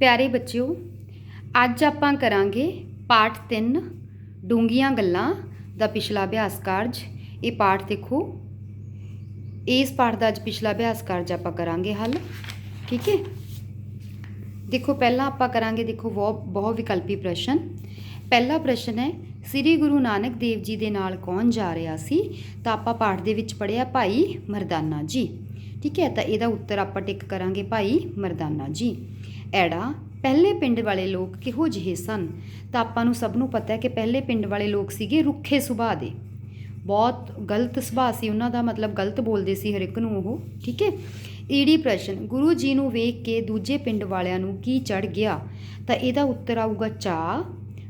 ਪਿਆਰੇ ਬੱਚਿਓ, ਅੱਜ ਆਪਾਂ ਕਰਾਂਗੇ ਪਾਠ 3 ਡੂੰਗੀਆਂ ਗੱਲਾਂ ਦਾ ਪਿਛਲਾ ਅਭਿਆਸ ਕਾਰਜ। ਇਹ ਪਾਠ ਦੇਖੋ, ਇਸ ਪਾਠ ਦਾ ਅੱਜ ਪਿਛਲਾ ਅਭਿਆਸ ਕਾਰਜ ਆਪਾਂ ਕਰਾਂਗੇ ਹੱਲ, ਠੀਕ ਹੈ? ਦੇਖੋ, ਪਹਿਲਾਂ ਆਪਾਂ ਕਰਾਂਗੇ, ਦੇਖੋ, ਬਹੁ ਬਹੁ ਵਿਕਲਪੀ ਪ੍ਰਸ਼ਨ। ਪਹਿਲਾ ਪ੍ਰਸ਼ਨ ਹੈ, ਸ੍ਰੀ ਗੁਰੂ ਨਾਨਕ ਦੇਵ ਜੀ ਦੇ ਨਾਲ ਕੌਣ ਜਾ ਰਿਹਾ ਸੀ? ਤਾਂ ਆਪਾਂ ਪਾਠ ਦੇ ਵਿੱਚ ਪੜਿਆ ਭਾਈ ਮਰਦਾਨਾ ਜੀ, ਠੀਕ ਹੈ? ਤਾਂ ਇਹਦਾ ਉੱਤਰ ਆਪਾਂ ਟਿਕ ਕਰਾਂਗੇ ਭਾਈ ਮਰਦਾਨਾ ਜੀ। ਐੜਾ, ਪਹਿਲੇ ਪਿੰਡ ਵਾਲੇ ਲੋਕ ਕਿਹੋ ਜਿਹੇ ਸਨ? ਤਾਂ ਆਪਾਂ ਨੂੰ ਸਭ ਨੂੰ ਪਤਾ ਹੈ ਕਿ ਪਹਿਲੇ ਪਿੰਡ ਵਾਲੇ ਲੋਕ ਸੀਗੇ ਰੁੱਖੇ ਸੁਭਾਅ ਦੇ। ਬਹੁਤ ਗਲਤ ਸੁਭਾਅ ਸੀ ਉਹਨਾਂ ਦਾ, ਮਤਲਬ ਗਲਤ ਬੋਲਦੇ ਸੀ ਹਰ ਇੱਕ ਨੂੰ ਉਹ, ਠੀਕ ਹੈ? ਈੜੀ ਪ੍ਰਸ਼ਨ, ਗੁਰੂ ਜੀ ਨੂੰ ਵੇਖ ਕੇ ਦੂਜੇ ਪਿੰਡ ਵਾਲਿਆਂ ਨੂੰ ਕੀ ਚੜ ਗਿਆ? ਤਾਂ ਇਹਦਾ ਉੱਤਰ ਆਊਗਾ ਚਾਹ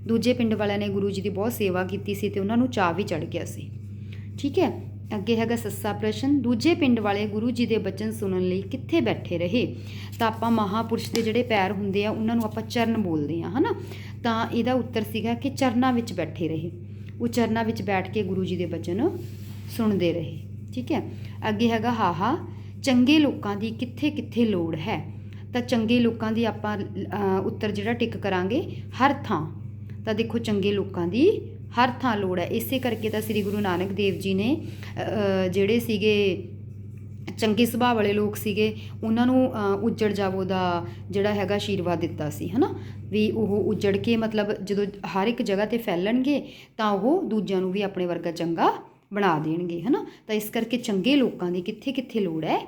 ਦੂਜੇ ਪਿੰਡ ਵਾਲਿਆਂ ਨੇ ਗੁਰੂ ਜੀ ਦੀ ਬਹੁਤ ਸੇਵਾ ਕੀਤੀ ਸੀ ਤੇ ਉਹਨਾਂ ਨੂੰ ਚਾਹ ਵੀ ਚੜ ਗਿਆ ਸੀ। ਠੀਕ ਹੈ? ਅੱਗੇ ਹੈਗਾ ਸੱਸਾ ਪ੍ਰਸ਼ਨ, ਦੂਜੇ ਪਿੰਡ ਵਾਲੇ ਗੁਰੂ ਜੀ ਦੇ ਬਚਨ ਸੁਣਨ ਲਈ ਕਿੱਥੇ ਬੈਠੇ ਰਹੇ? ਤਾਂ ਆਪਾਂ ਮਹਾਪੁਰਸ਼ ਦੇ ਜਿਹੜੇ ਪੈਰ ਹੁੰਦੇ ਆ, ਉਹਨਾਂ ਨੂੰ ਆਪਾਂ ਚਰਨ ਬੋਲਦੇ ਆ ਹਨਾ? ਤਾਂ ਇਹਦਾ ਉੱਤਰ ਸੀਗਾ ਕਿ ਚਰਨਾਂ ਵਿੱਚ ਬੈਠੇ ਰਹੇ। ਉਹ ਚਰਨਾਂ ਵਿੱਚ ਬੈਠ ਕੇ ਗੁਰੂ ਜੀ ਦੇ ਬਚਨ ਸੁਣਦੇ ਰਹੇ, ਠੀਕ ਹੈ? ਅੱਗੇ ਹੈਗਾ ਹਾਹਾ, ਚੰਗੇ ਲੋਕਾਂ ਦੀ ਕਿੱਥੇ ਕਿੱਥੇ ਲੋੜ ਹੈ? ਤਾਂ ਚੰਗੇ ਲੋਕਾਂ ਦੀ ਆਪਾਂ ਉੱਤਰ ਜਿਹੜਾ ਟਿਕ ਕਰਾਂਗੇ, ਹਰ ਥਾਂ। ਤਾਂ ਦੇਖੋ ਚੰਗੇ ਲੋਕਾਂ ਦੀ ਹਰ ਥਾਂ ਲੋੜ ਹੈ। ਇਸੇ ਕਰਕੇ ਤਾਂ ਸ੍ਰੀ ਗੁਰੂ ਨਾਨਕ ਦੇਵ ਜੀ ਨੇ ਜਿਹੜੇ ਸੀਗੇ ਚੰਗੇ ਸੁਭਾਅ ਵਾਲੇ ਲੋਕ ਸੀਗੇ, ਉਹਨਾਂ ਨੂੰ ਉੱਜੜ ਜਾਵੋ ਦਾ ਜਿਹੜਾ ਹੈਗਾ ਆਸ਼ੀਰਵਾਦ ਦਿੱਤਾ ਸੀ, ਹਨਾ? ਵੀ ਉਹ ਉੱਜੜ ਕੇ ਮਤਲਬ ਜਦੋਂ ਹਰ ਇੱਕ ਜਗ੍ਹਾ ਤੇ ਫੈਲਣਗੇ, ਤਾਂ ਉਹ ਦੂਜਿਆਂ ਨੂੰ ਵੀ ਆਪਣੇ ਵਰਗਾ ਚੰਗਾ ਬਣਾ ਦੇਣਗੇ, ਹਨਾ? ਤਾਂ ਇਸ ਕਰਕੇ ਚੰਗੇ ਲੋਕਾਂ ਦੀ ਕਿੱਥੇ ਕਿੱਥੇ ਲੋੜ ਹੈ?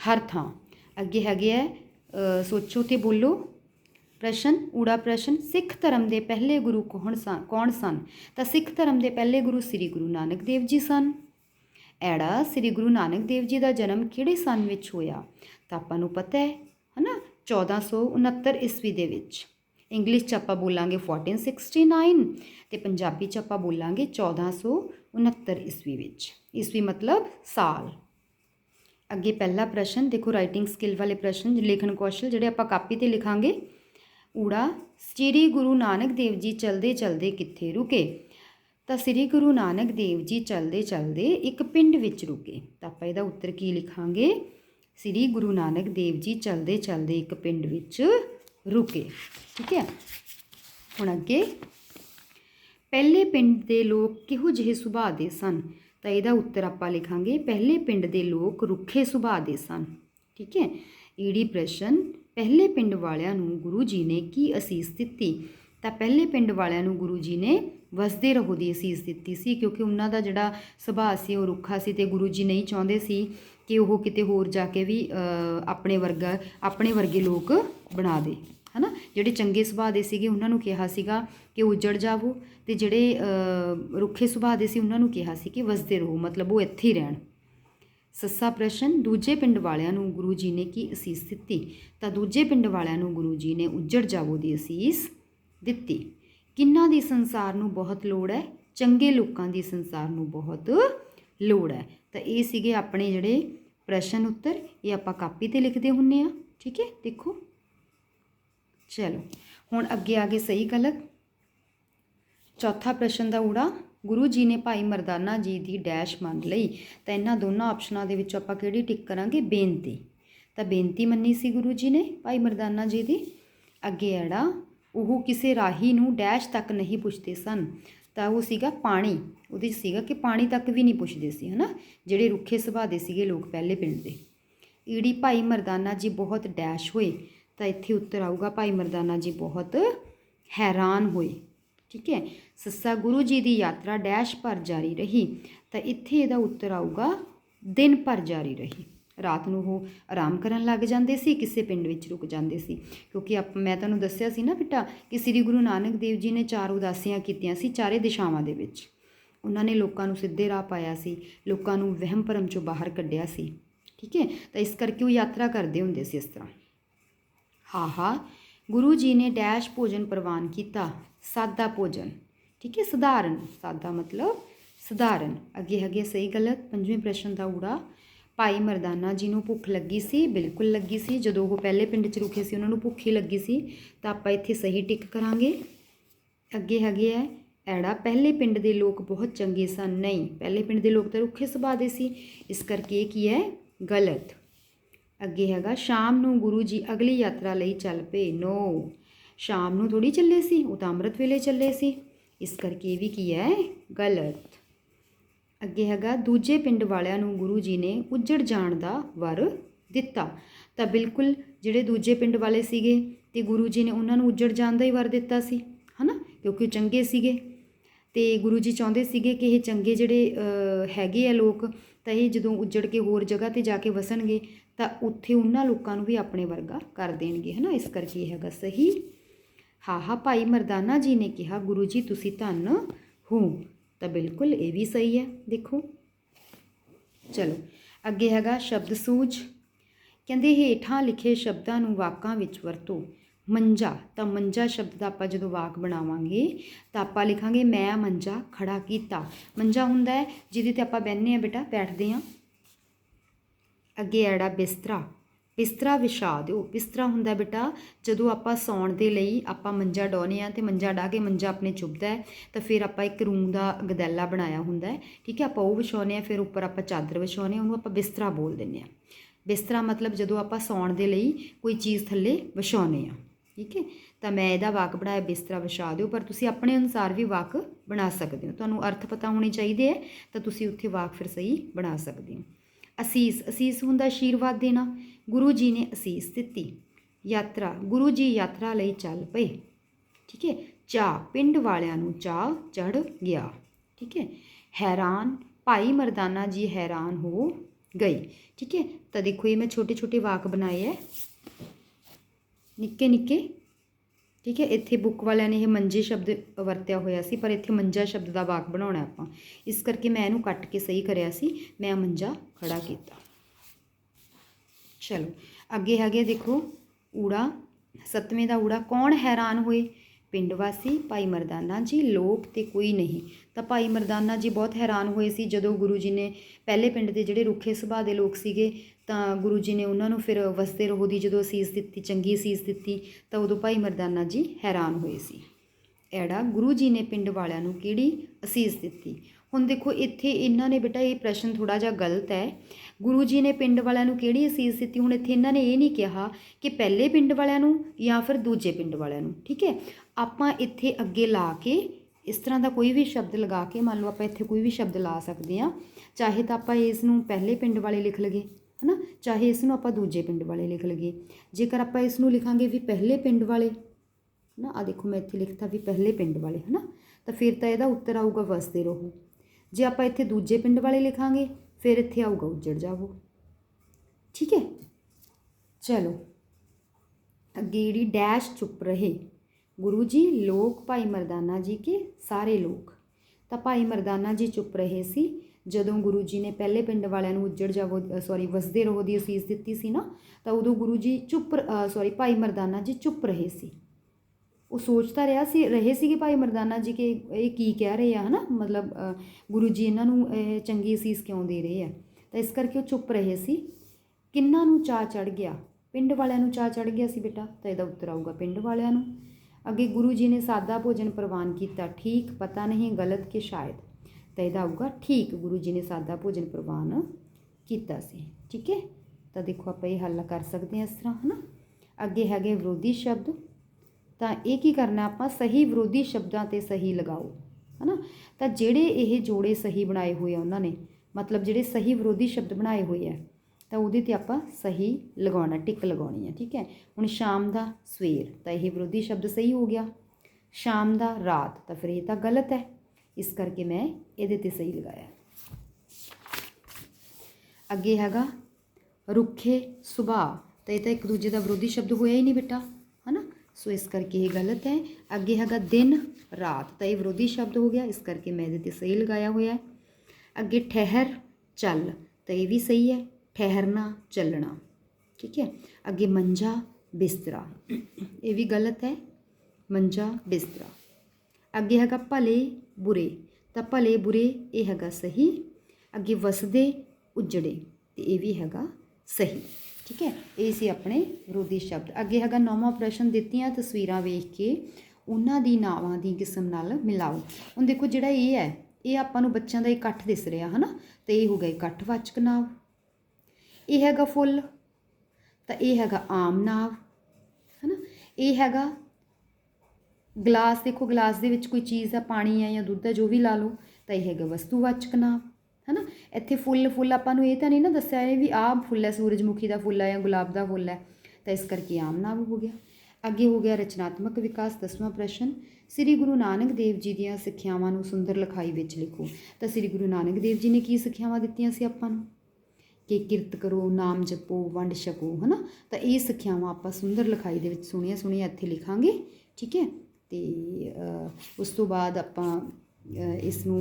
ਹਰ ਥਾਂ। ਅੱਗੇ ਹੈਗੇ ਹੈ ਸੋਚੋ ਤੇ ਬੋਲੋ। ਪ੍ਰਸ਼ਨ, ਊੜਾ ਪ੍ਰਸ਼ਨ ਸਿੱਖ ਧਰਮ ਦੇ ਪਹਿਲੇ ਗੁਰੂ ਕੌਣ ਸਨ ਕੌਣ ਸਨ? ਤਾਂ ਸਿੱਖ ਧਰਮ ਦੇ ਪਹਿਲੇ ਗੁਰੂ ਸ੍ਰੀ ਗੁਰੂ ਨਾਨਕ ਦੇਵ ਜੀ ਸਨ। ਐੜਾ, ਸ੍ਰੀ ਗੁਰੂ ਨਾਨਕ ਦੇਵ ਜੀ ਦਾ ਜਨਮ ਕਿਹੜੇ ਸਨ ਵਿੱਚ ਹੋਇਆ? ਤਾਂ ਆਪਾਂ ਨੂੰ ਪਤਾ ਹੈ, ਹਨਾ? 1469 ਈਸਵੀ ਦੇ ਵਿੱਚ। ਇੰਗਲਿਸ਼ ਚ ਆਪਾਂ ਬੋਲਾਂਗੇ 1469 ਤੇ ਪੰਜਾਬੀ ਚ ਆਪਾਂ ਬੋਲਾਂਗੇ 1469 ਈਸਵੀ ਵਿੱਚ। ਈਸਵੀ ਮਤਲਬ ਸਾਲ। ਅੱਗੇ ਪਹਿਲਾ ਪ੍ਰਸ਼ਨ, ਦੇਖੋ ਰਾਈਟਿੰਗ ਸਕਿੱਲ ਵਾਲੇ ਪ੍ਰਸ਼ਨ, ਲਿਖਣ ਕੌਸ਼ਲ ਜਿਹੜੇ ਆਪਾਂ ਕਾਪੀ ਤੇ ਲਿਖਾਂਗੇ ਊੜਾ ਸ੍ਰੀ ਗੁਰੂ ਨਾਨਕ ਦੇਵ ਜੀ ਚਲਦੇ ਚਲਦੇ ਕਿੱਥੇ ਰੁਕੇ? ਤਾਂ ਸ੍ਰੀ ਗੁਰੂ ਨਾਨਕ ਦੇਵ ਜੀ ਚਲਦੇ ਚਲਦੇ ਇੱਕ ਪਿੰਡ ਵਿੱਚ ਰੁਕੇ। ਤਾਂ ਆਪਾਂ ਇਹਦਾ ਉੱਤਰ ਕੀ ਲਿਖਾਂਗੇ? ਸ੍ਰੀ ਗੁਰੂ ਨਾਨਕ ਦੇਵ ਜੀ ਚਲਦੇ ਚਲਦੇ ਇੱਕ ਪਿੰਡ ਵਿੱਚ ਰੁਕੇ। ਠੀਕ ਹੈ? ਹੁਣ ਅੱਗੇ। ਪਹਿਲੇ ਪਿੰਡ ਦੇ ਲੋਕ ਕਿਹੋ ਜਿਹੇ ਸੁਭਾਅ ਦੇ ਸਨ? ਤਾਂ ਇਹਦਾ ਉੱਤਰ ਆਪਾਂ ਲਿਖਾਂਗੇ, ਪਹਿਲੇ ਪਿੰਡ ਦੇ ਲੋਕ ਰੁੱਖੇ ਸੁਭਾਅ ਦੇ ਸਨ। ਠੀਕ ਹੈ? ਈੜੀ ਪ੍ਰਸ਼ਨ ਪਹਿਲੇ ਪਿੰਡ ਵਾਲਿਆਂ ਨੂੰ ਗੁਰੂ ਜੀ ਨੇ ਕੀ ਅਸੀਸ ਦਿੱਤੀ? ਤਾਂ ਪਹਿਲੇ ਪਿੰਡ ਵਾਲਿਆਂ ਨੂੰ ਗੁਰੂ ਜੀ ਨੇ ਵਸਦੇ ਰਹੋ ਦੀ ਅਸੀਸ ਦਿੱਤੀ ਸੀ, ਕਿਉਂਕਿ ਉਹਨਾਂ ਦਾ ਜਿਹੜਾ ਸੁਭਾਅ ਸੀ, ਉਹ ਰੁੱਖਾ ਸੀ ਤੇ ਗੁਰੂ ਜੀ ਨਹੀਂ ਚਾਹੁੰਦੇ ਸੀ ਕਿ ਉਹ ਕਿਤੇ ਹੋਰ ਜਾ ਕੇ ਵੀ ਆਪਣੇ ਵਰਗਾ, ਆਪਣੇ ਵਰਗੇ ਲੋਕ ਬਣਾ ਦੇ, ਹਨਾ? ਜਿਹੜੇ ਚੰਗੇ ਸੁਭਾਅ ਦੇ ਸੀਗੇ, ਉਹਨਾਂ ਨੂੰ ਕਿਹਾ ਸੀਗਾ ਕਿ ਉਜੜ ਜਾਵੋ ਤੇ ਜਿਹੜੇ ਰੁੱਖੇ ਸੁਭਾਅ ਦੇ ਸੀ, ਉਹਨਾਂ ਨੂੰ ਕਿਹਾ ਸੀ ਕਿ ਵਸਦੇ ਰਹੋ, ਮਤਲਬ ਉਹ ਇੱਥੇ ਹੀ ਰਹਿਣ। ਸੱਸਾ ਪ੍ਰਸ਼ਨ, ਦੂਜੇ ਪਿੰਡ ਵਾਲਿਆਂ ਨੂੰ ਗੁਰੂ ਜੀ ਨੇ ਕੀ ਅਸੀਸ ਦਿੱਤੀ? ਤਾਂ ਦੂਜੇ ਪਿੰਡ ਵਾਲਿਆਂ ਨੂੰ ਗੁਰੂ ਜੀ ਨੇ ਉੱਜੜ ਜਾਵੋ ਦੀ ਅਸੀਸ ਦਿੱਤੀ। ਕਿੰਨਾਂ ਦੀ ਸੰਸਾਰ ਨੂੰ ਬਹੁਤ ਲੋੜ ਹੈ? ਚੰਗੇ ਲੋਕਾਂ ਦੀ ਸੰਸਾਰ ਨੂੰ ਬਹੁਤ ਲੋੜ ਹੈ। ਤਾਂ ਇਹ ਸੀਗੇ ਆਪਣੇ ਜਿਹੜੇ ਪ੍ਰਸ਼ਨ ਉੱਤਰ, ਇਹ ਆਪਾਂ ਕਾਪੀ ਤੇ ਲਿਖਦੇ ਹੁੰਨੇ ਆ। ਠੀਕ ਹੈ? ਦੇਖੋ। ਚਲੋ। ਹੁਣ ਅੱਗੇ ਆ ਗਏ ਸਹੀ ਗਲਤ ਚੌਥਾ ਪ੍ਰਸ਼ਨ ਦਾ ਊੜਾ। ਗੁਰੂ ਜੀ ਨੇ ਭਾਈ ਮਰਦਾਨਾ ਜੀ ਦੀ ਡੈਸ਼ ਮੰਨ ਲਈ। ਤਾਂ ਇਹਨਾਂ ਦੋਨਾਂ ਆਪਸ਼ਨਾਂ ਦੇ ਵਿੱਚ ਆਪਾਂ ਕਿਹੜੀ ਟਿਕ ਕਰਾਂਗੇ? ਬੇਨਤੀ। ਤਾਂ ਬੇਨਤੀ ਮੰਨੀ ਸੀ ਗੁਰੂ ਜੀ ਨੇ ਭਾਈ ਮਰਦਾਨਾ ਜੀ ਦੀ। ਅੱਗੇ ਐੜਾ ਉਹ ਕਿਸੇ ਰਾਹੀ ਨੂੰ ਡੈਸ਼ ਤੱਕ ਨਹੀਂ ਪੁੱਛਦੇ ਸਨ। ਤਾਂ ਉਹ ਸੀਗਾ ਪਾਣੀ। ਉਹਦੇ 'ਚ ਸੀਗਾ ਕਿ ਪਾਣੀ ਤੱਕ ਵੀ ਨਹੀਂ ਪੁੱਛਦੇ ਸੀ, ਹਨਾ? ਜਿਹੜੇ ਰੁੱਖੇ ਸੁਭਾਅ ਦੇ ਸੀਗੇ ਲੋਕ ਪਹਿਲੇ ਪਿੰਡ ਦੇ। ਈੜੀ ਭਾਈ ਮਰਦਾਨਾ ਜੀ ਬਹੁਤ ਡੈਸ਼ ਹੋਏ। ਤਾਂ ਇੱਥੇ ਉੱਤਰ ਆਊਗਾ, ਭਾਈ ਮਰਦਾਨਾ ਜੀ ਬਹੁਤ ਹੈਰਾਨ ਹੋਏ। ਠੀਕ ਹੈ? ਸੱਸਾ ਗੁਰੂ ਜੀ ਦੀ ਯਾਤਰਾ ਡੈਸ਼ ਭਰ ਜਾਰੀ ਰਹੀ, ਤਾਂ ਇੱਥੇ ਇਹਦਾ ਉੱਤਰ ਆਊਗਾ, ਦਿਨ ਭਰ ਜਾਰੀ ਰਹੀ। ਰਾਤ ਨੂੰ ਉਹ ਆਰਾਮ ਕਰਨ ਲੱਗ ਜਾਂਦੇ ਸੀ, ਕਿਸੇ ਪਿੰਡ ਵਿੱਚ ਰੁਕ ਜਾਂਦੇ ਸੀ। ਕਿਉਂਕਿ ਆਪ, ਮੈਂ ਤੁਹਾਨੂੰ ਦੱਸਿਆ ਸੀ ਨਾ ਬੇਟਾ ਕਿ ਸ੍ਰੀ ਗੁਰੂ ਨਾਨਕ ਦੇਵ ਜੀ ਨੇ ਚਾਰ ਉਦਾਸੀਆਂ ਕੀਤੀਆਂ ਸੀ ਚਾਰੇ ਦਿਸ਼ਾਵਾਂ ਦੇ ਵਿੱਚ। ਉਹਨਾਂ ਨੇ ਲੋਕਾਂ ਨੂੰ ਸਿੱਧੇ ਰਾਹ ਪਾਇਆ ਸੀ, ਲੋਕਾਂ ਨੂੰ ਵਹਿਮ ਭਰਮ ਚੋਂ ਬਾਹਰ ਕੱਢਿਆ ਸੀ। ਠੀਕ ਹੈ? ਤਾਂ ਇਸ ਕਰਕੇ ਉਹ ਯਾਤਰਾ ਕਰਦੇ ਹੁੰਦੇ ਸੀ ਇਸ ਤਰ੍ਹਾਂ। ਹਾਹਾ ਗੁਰੂ ਜੀ ਨੇ ਡੈਸ਼ ਭੋਜਨ ਪ੍ਰਵਾਨ ਕੀਤਾ ਸਾਦਾ ਭੋਜਨ ਠੀਕ ਹੈ ਸਧਾਰਨ ਸਾਦਾ ਮਤਲਬ ਸਧਾਰਨ ਅੱਗੇ ਹੈਗੇ ਸਹੀ ਗਲਤ ਪੰਜਵੇਂ ਪ੍ਰਸ਼ਨ ਦਾ ਊੜਾ ਭਾਈ ਮਰਦਾਨਾ ਜੀ ਨੂੰ ਭੁੱਖ ਲੱਗੀ ਸੀ ਬਿਲਕੁਲ ਲੱਗੀ ਸੀ ਜਦੋਂ ਉਹ ਪਹਿਲੇ ਪਿੰਡ 'ਚ ਰੁਕੇ ਸੀ ਉਹਨਾਂ ਨੂੰ ਭੁੱਖ ਹੀ ਲੱਗੀ ਸੀ ਤਾਂ ਆਪਾਂ ਇੱਥੇ ਸਹੀ ਟਿਕ ਕਰਾਂਗੇ ਅੱਗੇ ਹੈਗੇ ਹੈ ਐੜਾ ਪਹਿਲੇ ਪਿੰਡ ਦੇ ਲੋਕ ਬਹੁਤ ਚੰਗੇ ਸਨ ਨਹੀਂ ਪਹਿਲੇ ਪਿੰਡ ਦੇ ਲੋਕ ਤਾਂ ਰੁੱਖੇ ਸੁਭਾਅ ਦੇ ਸੀ ਇਸ ਕਰਕੇ ਇਹ ਕੀ ਹੈ ਗਲਤ ਅੱਗੇ ਹੈਗਾ, ਸ਼ਾਮ ਨੂੰ ਗੁਰੂ ਜੀ ਅਗਲੀ ਯਾਤਰਾ ਲਈ ਚੱਲ ਪਏ। ਨੋ ਸ਼ਾਮ ਨੂੰ ਥੋੜੀ ਚੱਲੇ ਸੀ, ਉਹ ਤਾਂ ਅੰਮ੍ਰਿਤ ਵੇਲੇ ਚੱਲੇ ਸੀ। ਇਸ ਕਰਕੇ ਇਹ ਵੀ ਕੀ ਹੈ? ਗਲਤ। ਅੱਗੇ ਹੈਗਾ, ਦੂਜੇ ਪਿੰਡ ਵਾਲਿਆਂ ਨੂੰ ਗੁਰੂ ਜੀ ਨੇ ਉੱਜੜ ਜਾਣ ਦਾ ਵਰ ਦਿੱਤਾ। ਤਾਂ ਬਿਲਕੁਲ ਜਿਹੜੇ ਦੂਜੇ ਪਿੰਡ ਵਾਲੇ ਸੀਗੇ ਤੇ ਗੁਰੂ ਜੀ ਨੇ ਉਹਨਾਂ ਨੂੰ ਉੱਜੜ ਜਾਣ ਦਾ ਹੀ ਵਰ ਦਿੱਤਾ ਸੀ, ਹਨਾ? ਕਿਉਂਕਿ ਉਹ ਚੰਗੇ ਸੀਗੇ। ਤੇ ਗੁਰੂ ਜੀ ਚਾਹੁੰਦੇ ਸੀਗੇ ਕਿ ਇਹ ਚੰਗੇ ਜਿਹੜੇ ਹੈਗੇ ਆ ਲੋਕ, ਤਾਂ ਇਹ ਜਦੋਂ ਉੱਜੜ ਕੇ ਹੋਰ ਜਗ੍ਹਾ ਤੇ ਜਾ ਕੇ ਵਸਣਗੇ ਤਾਂ ਉੱਥੇ ਉਹਨਾਂ ਲੋਕਾਂ ਨੂੰ ਵੀ ਆਪਣੇ ਵਰਗਾ ਕਰ ਦੇਣਗੇ ਹੈ ਨਾ ਇਸ ਕਰਕੇ ਇਹ ਹੈਗਾ ਸਹੀ। ਹਾਂ ਹਾਂ, ਭਾਈ ਮਰਦਾਨਾ ਜੀ ਨੇ ਕਿਹਾ, ਗੁਰੂ ਜੀ, ਤੁਸੀਂ ਧੰਨ ਹੋ। ਤਾਂ ਬਿਲਕੁਲ ਇਹ ਵੀ ਸਹੀ ਹੈ, ਦੇਖੋ। ਚਲੋ, ਅੱਗੇ ਹੈਗਾ ਸ਼ਬਦ ਸੂਝ। ਕਹਿੰਦੇ, ਹੇਠਾਂ ਲਿਖੇ ਸ਼ਬਦਾਂ ਨੂੰ ਵਾਕਾਂ ਵਿੱਚ ਵਰਤੋ। ਮੰਜਾ, ਤਾਂ ਮੰਜਾ ਸ਼ਬਦ ਦਾ ਆਪਾਂ ਜਦੋਂ ਵਾਕ ਬਣਾਵਾਂਗੇ, ਤਾਂ ਆਪਾਂ ਲਿਖਾਂਗੇ, ਮੈਂ ਮੰਜਾ ਖੜਾ ਕੀਤਾ। ਮੰਜਾ ਹੁੰਦਾ ਹੈ, ਜਿਹਦੇ ਤੇ ਆਪਾਂ ਬਹਿੰਦੇ ਆ ਬੇਟਾ, ਬੈਠਦੇ ਆ ਅੱਗੇ ਐੜਾ ਬਿਸਤਰਾ ਬਿਸਤਰਾ ਵਿਛਾ ਦਿਓ। ਬਿਸਤਰਾ ਹੁੰਦਾ ਬੇਟਾ, ਜਦੋਂ ਆਪਾਂ ਸੌਣ ਦੇ ਲਈ ਆਪਾਂ ਮੰਜਾ ਡਾਉਨੇ ਆ ਤੇ ਮੰਜਾ ਡਾ ਕੇ ਮੰਜਾ ਆਪਣੇ ਚੁੱਭਦਾ ਹੈ, ਤਾਂ ਫਿਰ ਆਪਾਂ ਇੱਕ ਰੂਮ ਦਾ ਗਦੈਲਾ ਬਣਾਇਆ ਹੁੰਦਾ ਹੈ। ਠੀਕ ਹੈ, ਆਪਾਂ ਉਹ ਵਿਛਾਉਨੇ ਆ, ਫਿਰ ਉੱਪਰ ਆਪਾਂ ਚਾਦਰ ਵਿਛਾਉਨੇ ਆ, ਉਹਨੂੰ ਆਪਾਂ ਬਿਸਤਰਾ ਬੋਲ ਦਿੰਦੇ ਆ। ਬਿਸਤਰਾ ਮਤਲਬ ਜਦੋਂ ਆਪਾਂ ਸੌਣ ਦੇ ਲਈ ਕੋਈ ਚੀਜ਼ ਥੱਲੇ ਵਿਛਾਉਨੇ ਆ। ਠੀਕ ਹੈ, ਤਾਂ ਮੈਂ ਇਹਦਾ ਵਾਕ ਬਣਾਇਆ, ਬਿਸਤਰਾ ਵਿਛਾ ਦਿਓ, ਪਰ ਤੁਸੀਂ ਆਪਣੇ ਅਨੁਸਾਰ ਵੀ ਵਾਕ ਬਣਾ ਸਕਦੇ ਹੋ। ਤੁਹਾਨੂੰ ਅਰਥ ਪਤਾ ਹੋਣੇ ਚਾਹੀਦੇ ਹੈ, ਤਾਂ ਤੁਸੀਂ ਉੱਥੇ ਵਾਕ ਫਿਰ ਸਹੀ ਬਣਾ ਸਕਦੇ ਹੋ। ਅਸੀਸ ਅਸੀਸ ਹੁੰਦਾ ਆਸ਼ੀਰਵਾਦ ਦੇਣਾ। ਗੁਰੂ ਜੀ ਨੇ ਅਸੀਸ ਦਿੱਤੀ। ਯਾਤਰਾ, ਗੁਰੂ ਜੀ ਯਾਤਰਾ ਲਈ ਚੱਲ ਪਏ। ਠੀਕ ਹੈ? ਚਾਹ ਪਿੰਡ ਵਾਲਿਆਂ ਨੂੰ ਚਾਹ ਚੜ ਗਿਆ। ਠੀਕ ਹੈ? ਹੈਰਾਨ, ਭਾਈ ਮਰਦਾਨਾ ਜੀ ਹੈਰਾਨ ਹੋ ਗਈ ਠੀਕ ਹੈ? ਤਾਂ ਦੇਖੋ, ਇਹ ਮੈਂ ਛੋਟੇ ਛੋਟੇ ਵਾਕ ਬਣਾਏ ਹੈ। ਨਿੱਕੇ ਨਿੱਕੇ ਠੀਕ ਹੈ, ਇੱਥੇ ਬੁੱਕ ਵਾਲਿਆਂ ਨੇ ਇਹ ਮੰਜੇ ਸ਼ਬਦ ਵਰਤਿਆ ਹੋਇਆ ਸੀ, ਪਰ ਇੱਥੇ ਮੰਜਾ ਸ਼ਬਦ ਦਾ ਵਾਕ ਬਣਾਉਣਾ ਆਪਾਂ। ਇਸ ਕਰਕੇ ਮੈਂ ਇਹਨੂੰ ਕੱਟ ਕੇ ਸਹੀ ਕਰਿਆ ਸੀ, ਮੈਂ ਮੰਜਾ ਖੜਾ ਕੀਤਾ। ਚਲੋ, ਅੱਗੇ ਹੈਗੇ ਦੇਖੋ, ਊੜਾ, ਸੱਤਵੇਂ ਦਾ ਊੜਾ, ਕੌਣ ਹੈਰਾਨ ਹੋਏ? ਪਿੰਡ ਵਾਸੀ ਭਾਈ ਮਰਦਾਨਾ ਜੀ, ਲੋਕ ਤੇ ਕੋਈ ਨਹੀਂ। ਤਾਂ ਭਾਈ ਮਰਦਾਨਾ ਜੀ ਬਹੁਤ ਹੈਰਾਨ ਹੋਏ ਸੀ ਜਦੋਂ ਗੁਰੂ ਜੀ ਨੇ ਪਹਿਲੇ ਪਿੰਡ ਦੇ ਜਿਹੜੇ ਰੁੱਖੇ ਸੁਭਾਅ ਦੇ ਲੋਕ ਸੀਗੇ ਤਾਂ ਗੁਰੂ ਜੀ ਨੇ ਉਹਨਾਂ ਨੂੰ ਫਿਰ ਵਸਦੇ ਰਹੋ ਦੀ ਜਦੋਂ ਅਸੀਸ ਦਿੱਤੀ, ਚੰਗੀ ਅਸੀਸ ਦਿੱਤੀ, ਤਾਂ ਉਦੋਂ ਭਾਈ ਮਰਦਾਨਾ ਜੀ ਹੈਰਾਨ ਹੋਏ ਸੀ। ਐੜਾ ਗੁਰੂ ਜੀ ਨੇ ਪਿੰਡ ਵਾਲਿਆਂ ਨੂੰ ਕਿਹੜੀ ਅਸੀਸ ਦਿੱਤੀ? ਹੁਣ ਦੇਖੋ, ਇੱਥੇ ਇਹਨਾਂ ਨੇ ਬੇਟਾ ਇਹ ਪ੍ਰਸ਼ਨ ਥੋੜਾ ਜਿਹਾ ਗਲਤ ਹੈ। ਗੁਰੂ ਜੀ ਨੇ ਪਿੰਡ ਵਾਲਿਆਂ ਨੂੰ ਕਿਹੜੀ ਅਸੀਸ ਦਿੱਤੀ? ਹੁਣ ਇੱਥੇ ਇਹਨਾਂ ਨੇ ਇਹ ਨਹੀਂ ਕਿਹਾ ਕਿ ਪਹਿਲੇ ਪਿੰਡ ਵਾਲਿਆਂ ਨੂੰ ਜਾਂ ਫਿਰ ਦੂਜੇ ਪਿੰਡ ਵਾਲਿਆਂ ਨੂੰ, ਠੀਕ ਹੈ? ਆਪਾਂ ਇੱਥੇ ਅੱਗੇ ਲਾ ਕੇ, ਇਸ ਤਰ੍ਹਾਂ ਦਾ ਕੋਈ ਵੀ ਸ਼ਬਦ ਲਗਾ ਕੇ, ਮੰਨ ਲਓ ਆਪਾਂ ਇੱਥੇ ਕੋਈ ਵੀ ਸ਼ਬਦ ਲਾ ਸਕਦੇ ਹਾਂ, ਚਾਹੇ ਤਾਂ ਆਪਾਂ ਇਸ ਨੂੰ ਪਹਿਲੇ ਪਿੰਡ ਵਾਲੇ ਲਿਖ ਲਗੇ ਹਨਾ? ਚਾਹੇ ਇਸ ਨੂੰ ਆਪਾਂ ਦੂਜੇ ਪਿੰਡ ਵਾਲੇ ਲਿਖ ਲਗੇ ਜੇਕਰ ਆਪਾਂ ਇਸ ਨੂੰ ਲਿਖਾਂਗੇ ਵੀ ਪਹਿਲੇ ਪਿੰਡ ਵਾਲੇ ਨਾ ਆ ਦੇਖੋ, ਮੈਂ ਇੱਥੇ ਲਿਖਤਾ ਵੀ ਪਹਿਲੇ ਪਿੰਡ ਵਾਲੇ, ਹਨਾ? ਤਾਂ ਫਿਰ ਤਾਂ ਇਹਦਾ ਉੱਤਰ ਆਊਗਾ ਵਸਦੇ ਰਹੋ। ਜੇ ਆਪਾਂ ਇੱਥੇ ਦੂਜੇ ਪਿੰਡ ਵਾਲੇ ਲਿਖਾਂਗੇ, ਫਿਰ ਇੱਥੇ ਆਊਗਾ ਉੱਜੜ ਜਾਵੋ। ਠੀਕ ਹੈ? ਚਲੋ। ਅੱਗੇ ਜਿਹੜੀ ਡੈਸ਼ ਚੁੱਪ ਰਹੇ। ਗੁਰੂ ਜੀ, ਲੋਕ ਭਾਈ ਮਰਦਾਨਾ ਜੀ ਕੇ ਸਾਰੇ ਲੋਕ। ਤਾਂ ਭਾਈ ਮਰਦਾਨਾ ਜੀ ਚੁੱਪ ਰਹੇ ਸੀ। ਜਦੋਂ ਗੁਰੂ ਜੀ ਨੇ ਪਹਿਲੇ ਪਿੰਡ ਵਾਲਿਆਂ ਨੂੰ ਉੱਜੜ ਜਾਵੋ ਸੌਰੀ ਵਸਦੇ ਰਹੋ ਦੀ ਅਸੀਸ ਦਿੱਤੀ ਸੀ ਨਾ, ਤਾਂ ਉਦੋਂ ਗੁਰੂ ਜੀ ਚੁੱਪ ਸੌਰੀ ਭਾਈ ਮਰਦਾਨਾ ਜੀ ਚੁੱਪ ਰਹੇ ਸੀ। ਉਹ ਸੋਚਦਾ ਰਿਹਾ ਸੀ, ਰਹੇ ਸੀਗੇ ਭਾਈ ਮਰਦਾਨਾ ਜੀ ਕਿ ਇਹ ਕੀ ਕਹਿ ਰਹੇ ਆ, ਹਨਾ? ਮਤਲਬ ਗੁਰੂ ਜੀ ਇਹਨਾਂ ਨੂੰ ਇਹ ਚੰਗੀ ਅਸੀਸ ਕਿਉਂ ਦੇ ਰਹੇ ਆ? ਤਾਂ ਇਸ ਕਰਕੇ ਉਹ ਚੁੱਪ ਰਹੇ ਸੀ। ਕਿੰਨਾਂ ਨੂੰ ਚਾਹ ਚੜ ਗਿਆ? ਪਿੰਡ ਵਾਲਿਆਂ ਨੂੰ ਚਾਹ ਚੜ ਗਿਆ ਸੀ ਬੇਟਾ, ਤਾਂ ਇਹਦਾ ਉੱਤਰ ਆਊਗਾ ਪਿੰਡ ਵਾਲਿਆਂ ਨੂੰ। ਅੱਗੇ ਗੁਰੂ ਜੀ ਨੇ ਸਾਦਾ ਭੋਜਨ ਪ੍ਰਵਾਨ ਕੀਤਾ, ਠੀਕ, ਪਤਾ ਨਹੀਂ, ਗਲਤ ਕਿ ਸ਼ਾਇਦ। ਤਾਂ ਇਹਦਾ ਆਊਗਾ ਠੀਕ, ਗੁਰੂ ਜੀ ਨੇ ਸਾਦਾ ਭੋਜਨ ਪ੍ਰਵਾਨ ਕੀਤਾ ਸੀ। ਠੀਕ ਹੈ? ਤਾਂ ਦੇਖੋ ਆਪਾਂ ਇਹ ਹੱਲ ਕਰ ਸਕਦੇ ਹਾਂ ਇਸ ਤਰ੍ਹਾਂ, ਹਨਾ? ਅੱਗੇ ਹੈਗੇ ਵਿਰੋਧੀ ਸ਼ਬਦ। ਤਾਂ ਇਹ ਕੀ ਕਰਨਾ ਆਪਾਂ? ਸਹੀ ਵਿਰੋਧੀ ਸ਼ਬਦਾਂ ਤੇ ਸਹੀ ਲਗਾਓ, ਹਨਾ? ਤਾਂ ਜਿਹੜੇ ਇਹ ਜੋੜੇ ਸਹੀ ਬਣਾਏ ਹੋਏ ਆ ਉਹਨਾਂ ਨੇ, ਮਤਲਬ ਜਿਹੜੇ ਸਹੀ ਵਿਰੋਧੀ ਸ਼ਬਦ ਬਣਾਏ ਹੋਏ ਆ, ਤਾਂ ਉਹਦੇ ਤੇ ਆਪਾਂ ਸਹੀ ਲਗਾਉਣਾ, ਟਿਕ ਲਗਾਉਣੀ ਹੈ ਠੀਕ ਹੈ? ਹੁਣ ਸ਼ਾਮ ਦਾ ਸਵੇਰ, ਤਾਂ ਇਹ ਵਿਰੋਧੀ ਸ਼ਬਦ ਸਹੀ ਹੋ ਗਿਆ। ਸ਼ਾਮ ਦਾ ਰਾਤ, ਤਾਂ ਫਿਰ ਇਹ ਤਾਂ ਗਲਤ ਹੈ। ਇਸ ਕਰਕੇ ਮੈਂ ਇਹਦੇ ਤੇ ਸਹੀ ਲਗਾਇਆ। ਅੱਗੇ ਹੈਗਾ, ਰੁੱਖੇ ਸੁਭਾਅ। ਤਾਂ ਇਹ ਤਾਂ ਇੱਕ ਦੂਜੇ ਦਾ ਵਿਰੋਧੀ ਸ਼ਬਦ ਹੋਇਆ ਹੀ ਨਹੀਂ ਬੇਟਾ, ਹਨਾ? ਸੋ ਇਸ ਕਰਕੇ ਇਹ ਗਲਤ ਹੈ। ਅੱਗੇ ਹੈਗਾ, ਦਿਨ, ਰਾਤ। ਤਾਂ ਇਹ ਵਿਰੋਧੀ ਸ਼ਬਦ ਹੋ ਗਿਆ, ਇਸ ਕਰਕੇ ਮੈਂ ਇਹਦੇ ਤੇ ਸਹੀ ਲਗਾਇਆ ਹੋਇਆ ਹੈ। ਅੱਗੇ ਠਹਿਰ, ਚੱਲ। ਤਾਂ ਇਹ ਵੀ ਸਹੀ ਹੈ, ਠਹਿਰਨਾ, ਚੱਲਣਾ। ਠੀਕ ਹੈ? ਅੱਗੇ ਮੰਜਾ, ਬਿਸਤਰਾ। ਇਹ ਵੀ ਗਲਤ ਹੈ, ਮੰਜਾ, ਬਿਸਤਰਾ। ਅੱਗੇ ਹੈਗਾ, ਭਲੇ, ਬੁਰੇ। ਤਾਂ ਭਲੇ ਬੁਰੇ, ਇਹ ਹੈਗਾ ਸਹੀ। ਅੱਗੇ ਵਸਦੇ, ਉਜੜੇ, ਤੇ ਇਹ ਵੀ ਹੈਗਾ ਸਹੀ। ਠੀਕ ਹੈ? ਇਹ ਸੀ ਆਪਣੇ ਵਿਰੋਧੀ ਸ਼ਬਦ। ਅੱਗੇ ਹੈਗਾ ਨੌਵਾਂ ਪ੍ਰਸ਼ਨ, ਦਿੱਤੀਆਂ ਤਸਵੀਰਾਂ ਵੇਖ ਕੇ ਉਹਨਾਂ ਦੀ ਨਾਵਾਂ ਦੀ ਕਿਸਮ ਨਾਲ ਮਿਲਾਓ। ਹੁਣ ਦੇਖੋ ਜਿਹੜਾ ਇਹ ਹੈ, ਇਹ ਆਪਾਂ ਨੂੰ ਬੱਚਿਆਂ ਦਾ ਇਕੱਠ ਦਿਸ ਰਿਹਾ, ਹਨਾ? ਤੇ ਇਹ ਹੋ ਗਿਆ ਇਕੱਠਵਾਚਕ ਨਾਮ ਇਹ ਹੈਗਾ ਫੁੱਲ, ਤਾਂ ਇਹ ਹੈਗਾ ਆਮ ਨਾਂਵ, ਹਨਾ? ਇਹ ਹੈਗਾ ਗਲਾਸ, ਦੇਖੋ ਗਲਾਸ ਦੇ ਵਿੱਚ ਕੋਈ ਚੀਜ਼ ਆ, ਪਾਣੀ ਆ ਜਾਂ ਦੁੱਧ ਆ, ਜੋ ਵੀ ਲਾ ਲਓ, ਤਾਂ ਇਹ ਹੈਗਾ ਵਸਤੂਵਾਚਕ ਨਾਮ ਹਨਾ? ਇੱਥੇ ਫੁੱਲ ਫੁੱਲ ਆਪਾਂ ਨੂੰ ਇਹ ਤਾਂ ਨਹੀਂ ਨਾ ਦੱਸਿਆ ਇਹ ਵੀ ਆਹ ਫੁੱਲ ਹੈ, ਸੂਰਜਮੁਖੀ ਦਾ ਫੁੱਲ ਹੈ ਜਾਂ ਗੁਲਾਬ ਦਾ ਫੁੱਲ ਹੈ, ਤਾਂ ਇਸ ਕਰਕੇ ਆਮ ਨਾਮ ਹੋ ਗਿਆ। ਅੱਗੇ ਹੋ ਗਿਆ ਰਚਨਾਤਮਕ ਵਿਕਾਸ, ਦਸਵਾਂ ਪ੍ਰਸ਼ਨ, ਸ੍ਰੀ ਗੁਰੂ ਨਾਨਕ ਦੇਵ ਜੀ ਦੀਆਂ ਸਿੱਖਿਆਵਾਂ ਨੂੰ ਸੁੰਦਰ ਲਿਖਾਈ ਵਿੱਚ ਲਿਖੋ। ਤਾਂ ਸ੍ਰੀ ਗੁਰੂ ਨਾਨਕ ਦੇਵ ਜੀ ਨੇ ਕੀ ਸਿੱਖਿਆਵਾਂ ਦਿੱਤੀਆਂ ਸੀ ਆਪਾਂ ਨੂੰ? ਕਿ ਕਿਰਤ ਕਰੋ, ਨਾਮ ਜਪੋ, ਵੰਡ ਛਕੋ, ਹਨਾ? ਤਾਂ ਇਹ ਸਿੱਖਿਆਵਾਂ ਆਪਾਂ ਸੁੰਦਰ ਲਿਖਾਈ ਦੇ ਵਿੱਚ ਸੁਣੀਆਂ ਸੁਣੀਆਂ ਇੱਥੇ ਲਿਖਾਂਗੇ, ਠੀਕ ਹੈ? ਤੇ ਉਸ ਤੋਂ ਬਾਅਦ ਆਪਾਂ ਅ, ਇਸ ਨੂੰ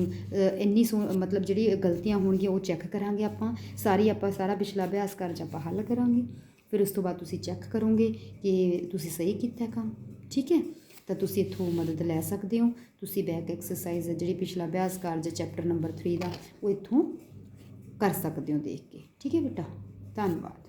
ਇੰਨੀ ਸੋ ਮਤਲਬ ਜਿਹੜੀ ਗਲਤੀਆਂ ਹੋਣਗੀਆਂ ਉਹ ਚੈੱਕ ਕਰਾਂਗੇ ਆਪਾਂ। ਸਾਰੀ ਆਪਾਂ ਸਾਰਾ ਪਿਛਲਾ ਅਭਿਆਸ ਕਾਰਜ ਆਪਾਂ ਹੱਲ ਕਰਾਂਗੇ। ਫਿਰ ਉਸ ਤੋਂ ਬਾਅਦ ਤੁਸੀਂ ਚੈੱਕ ਕਰੋਗੇ ਕਿ ਤੁਸੀਂ ਸਹੀ ਕੀਤਾ ਕੰਮ। ਠੀਕ ਹੈ? ਤਾਂ ਤੁਸੀਂ ਇੱਥੋਂ ਮਦਦ ਲੈ ਸਕਦੇ ਹੋ। ਤੁਸੀਂ ਬੈਕ ਐਕਸਰਸਾਈਜ਼ ਜਿਹੜੀ ਪਿਛਲਾ ਅਭਿਆਸ ਕਾਰਜ ਚੈਪਟਰ ਨੰਬਰ 3 ਦਾ ਉਹ ਇੱਥੋਂ ਕਰ ਸਕਦੇ ਹੋ ਦੇਖ ਕੇ। ਠੀਕ ਹੈ ਬੇਟਾ? ਧੰਨਵਾਦ।